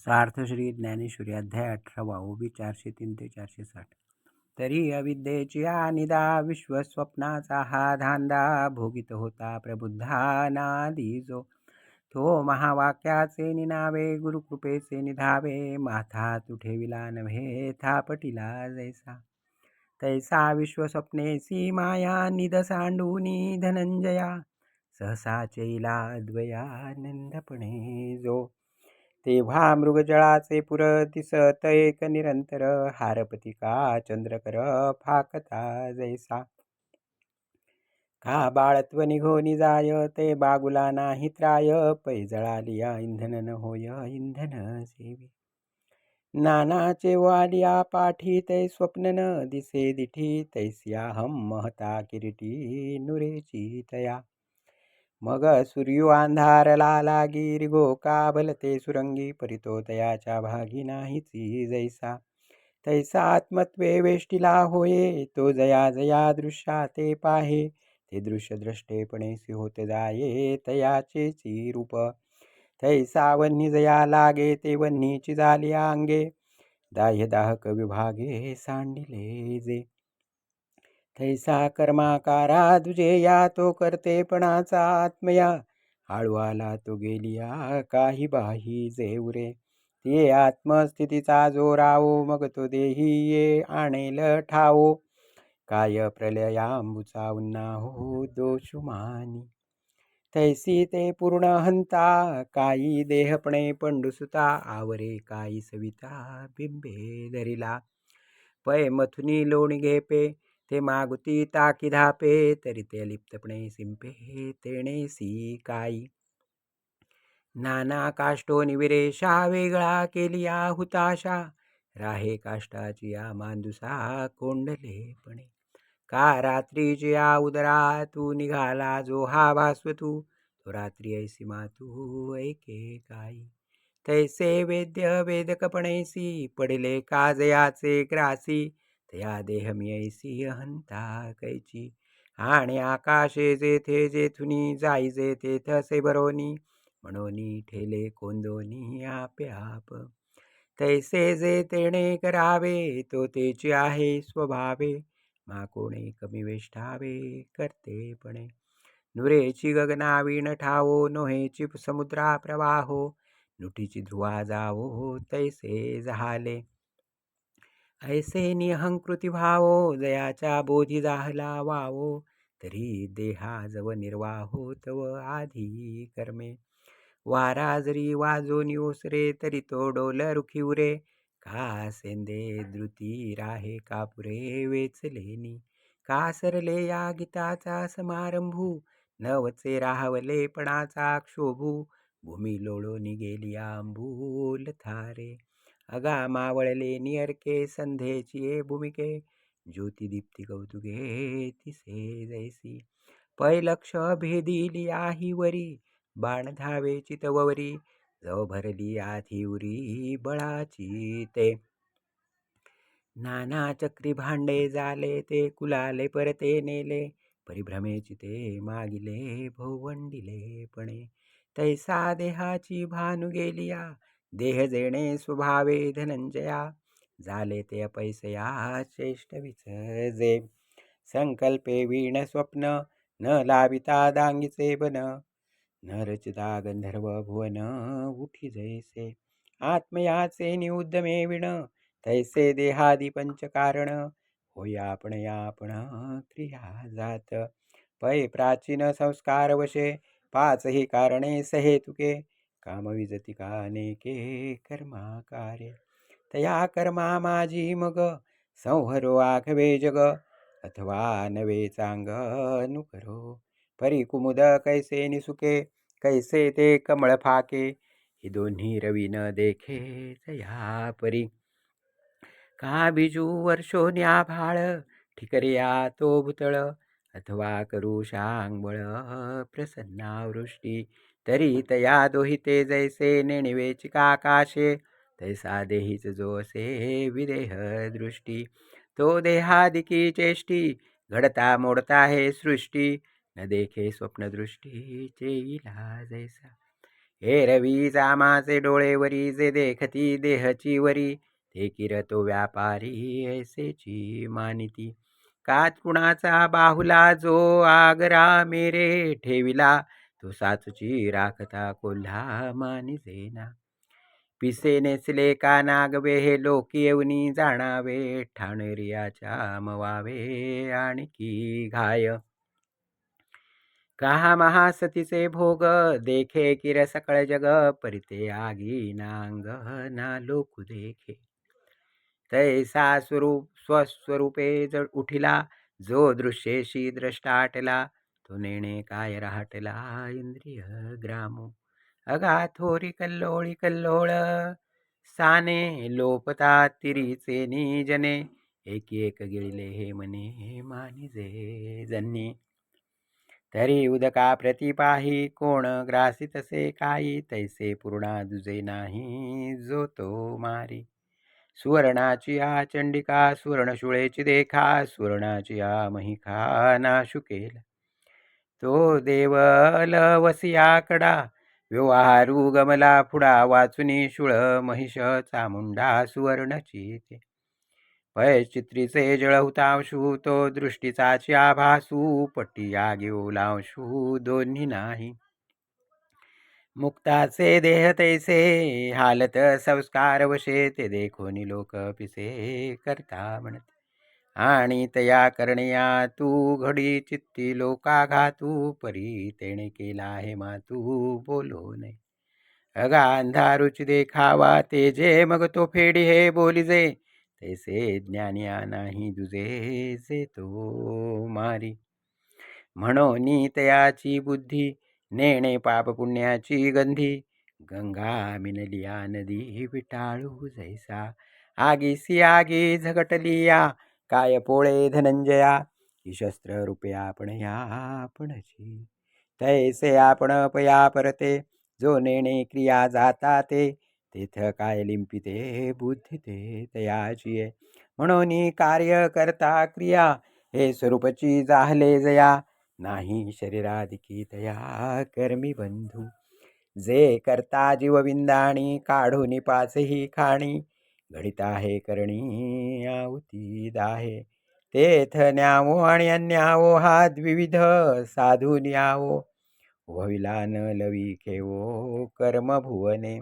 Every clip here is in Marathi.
सार्थ श्री ज्ञानेश्वरी अध्याय अठरावा ओबी चारशे तीन ते चारशे साठ. तरी अविद्येची विश्व विश्वस्वप्नाचा हा धांदा भोगित होता प्रबुद्धानादी जो. तो महावाक्याचे निनावे गुरुकृपेचे निधावे माथा तुठेविला नव्हे थापटिला जैसा. तैसा विश्वस्वप्नेसी माया निदसांडूनी धनंजया सहसा चैला द्वयानंदपणे जो. तेव्हा मृगजळाचे पुर दिसत एक निरंतर हारपतिका चंद्रकर फाकता जैसा. का बाळत्व निघोनी जाय ते बागुला नाही त्राय पैजळालिया इंधन न होय इंधन सेवी. नानाचे वालिया पाठी तै स्वप्न न दिसे दिठी तैस्या हम महता किरीटी नुरेची तया. मग सूर्यो अंधारला लागी गो काबल भलते सुरंगी परितो तयाच्या भागी नाहीची जैसा. तैसा आत्मत्वे वेष्टीला होये तो जया जया दृश्या ते पाहे. ते दृश्य द्रष्टेपणे होत जाये तयाचे रूप. तैसा वन्ही जया लागे ते वन्हीची झाली अंगे दाह्य दाहक विभागे सांडिले जे. थैसा कर्माकारा तुझे या तो करतेपणाचा आत्मया. आळू आला तो गेलिया काही बाही जेवरे. ते आत्मस्थितीचा जोरावो मग तो देही ये आणेल ठावो. काय प्रलयांबुचा उन्ना हो दोषुमानी तैसी ते पूर्ण हंता काही देहपणे पंडुसुता. आवरे काही सविता बिंबे धरिला. पै मथुनी लोणी घेपे ते मागुती ताकी धापे तरी ते लिप्तपणे सिंपे तेणेसी काई. नाना काष्टो निविरेशा वेगळा केली हुताशा राहे काष्टाची या मांदुसा कोंडलेपणे का रात्रीची या उदरा तू निघाला जो हा भास्वतू तो. रात्री ऐसी मातू ऐके काही तैसे वेद्य वेदकपणेसी पडले काजयाचे ग्रासी. तया ऐसी अहंता कैची. आणि आकाशे जेथे जेथुनी जाई जेथे थसे बरोनी. म्हणोनी ठेले कोंदोनी आप्याप आप. तैसे जे तेणे करावे तो तेची आहे स्वभावे. मा कोणे कमी वेष्टावे करतेपणे नुरेची गगनावीण ठावो नोहेची समुद्रा प्रवाहो. नुटीची ध्रुवा जावो तैसे झाले ऐसे निहंकृती भावो जयाच्या बोधी जाहला वावो तरी देहा जव निर्वाहो तव आधी कर्मे. वारा जरी वाजोनी ओसरे तरी तो डोल रुखी उरे. का सेंदे द्रुती राहे कापुरे वेचलेनी का सरले या गीताचा समारंभू नवचे राहवले पणाचा क्षोभू. भूमी लोळो निगेली आंबूल थारे. अगा मावळले नियरके संधेची भूमिके ज्योतिदीप्ती कौतुके तिसे जैसी. पैलक्ष भेदिली आही वरी बाण धावे चितवरी जव भरली आधी उरी बळाची ते. नाना चक्री भांडे झाले ते कुलाले परते नेले परिभ्रमेची ते मागिले भोवंडिले पणे. तैसा देहाची भानु गेलिया देह जेणे स्वभावे धनंजया झाले ते अपैसया श्रेष्ठ विसजे संकल्पे वीण स्वप्न न लाविता दांगीचे बन. न रचिता गंधर्व भुवन उठी जैसे. आत्मयाचे निउद्यमे विण तैसे देहादी पंचकारण होय आपण आपण क्रिया जात. पै प्राचीन संस्कार वशे पाचही कारणे सहेतुके. कामविजती का अनेके कर्माकार्य तया कर्मा माझी मग संहरो आखवे जग अथवा नवे चांग नुकरो परी कुमुद कैसे निसुके कैसे ते कमळ फाके ही दोन्ही रवी न देखे तया परी। का बिजू वर्षो न्याभाळ ठिकरिया तो भुतळ अथवा करू शांगबळ प्रसन्ना वृष्टी तरी तया दोहिते जैसे नेणिवेची काकाशे तैसा देहीच जो असे विदेह दृष्टी. तो देहादिकी चेष्टी घडता मोडता हे सृष्टी. न देखे स्वप्नदृष्टी चेईला जैसा रवी जामाचे डोळेवरी जे देखती देहची वरी. ते किरतो व्यापारी ऐसेची मानिती. कात कुणाचा बाहुला जो आगरा मेरे ठेविला. तो साचची राखता कोल्हा मानिजेना पिसे नेसले का नागवे हे लोक येऊनी जाणावे. ठाणेरियाच्या मवावे आणखी घाय. कहा महासतीचे भोग देखे किर सकळ जग. परिते आगी नांग ना लोक देखे. तैसा स्वरूप स्वस्वरूपे जड उठिला. जो दृश्येशी द्रष्टाटला तो नेणे काय राहटला इंद्रिय ग्रामो. अगा थोरी कल्लोळी कल्लोळ साने लोपता तिरीचे निजने एक एक गिळले हे मने मानिजे जन्नी. तरी उदका प्रतिपाही कोण ग्रासी तसे काही तैसे पूर्णा दुजे नाही जो तो मारी. सुवर्णाची आ चंडिका सुवर्णशुळेची देखा सुवर्णाची आ महिखा नाशुकेला. तो देव लवसियाकडा व्यवहारू गमला फुडा वाचुनी शुळ महिष चामुंडा सुवर्णची ते पयचित्रीचे जळहुतांशू तो दृष्टीचाची आभासू पट्टी आगेऊ दोन्ही नाही. मुक्ताचे देह तैसे हालत संस्कार वशे ते देखोनी लोक पिसे करता म्हणते. आणि तया करण्या तू घडी चित्ती लोका घातू परी तेणे केला आहे मातू बोलो नये. अगा अंधारुची देखावा ते जे मग तो फेडी हे बोलिजे तैसे ज्ञानिया नाही दुजे जे तो मारी. म्हणून तयाची बुद्धी नेणे पाप पुण्याची गंधी. गंगा मिनलिया नदी विटाळू जैसा. आगीसी आगी झगटलिया काय पोळे धनंजया? ही शस्त्र रूपे आपण या आपणची. तैसे आपण पया परते जो नेणे क्रिया जाता ते. तेथ काय लिंपिते बुद्धी ते तयाची म्हणून कार्य करता क्रिया हे स्वरूपची जाहले जया. नाही शरीराधिकी तया कर्मी बंधू. जे करता जीवविंदाणी काढून पाचही खाणी. घडिता आहे करणी आवती दाहे. तेथ न्यावो आणि अन्यावो हा द्विविध साधू न्यावो भविला न लवी खेवो कर्म भुवने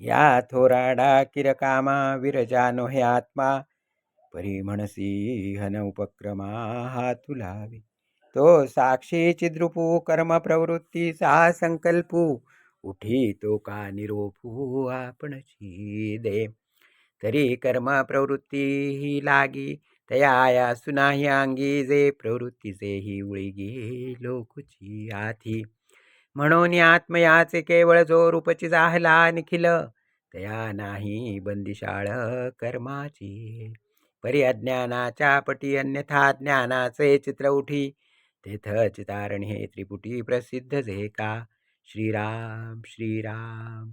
या थोराडा किरकामा विरजानो हे आत्मा. परी म्हणसी हन उपक्रमा हा तुलावी. तो साक्षी चिद्रुपू कर्म प्रवृत्तीचा संकल्पू. उठी तो का निरोपू आपण दे तरी कर्म प्रवृत्ती ही लागी तया सुनाही अंगी जे प्रवृत्तीचे ही उळगी लोकची आथी म्हणून आत्मयाचे केवळ जो रूपची जाहला निखिल तया नाही बंदिशाळ कर्माची. परी अज्ञानाच्या पटी अन्यथा ज्ञानाचे चित्र उठी तेथ चितारण हे त्रिपुटी प्रसिद्ध जे का? श्रीराम श्रीराम।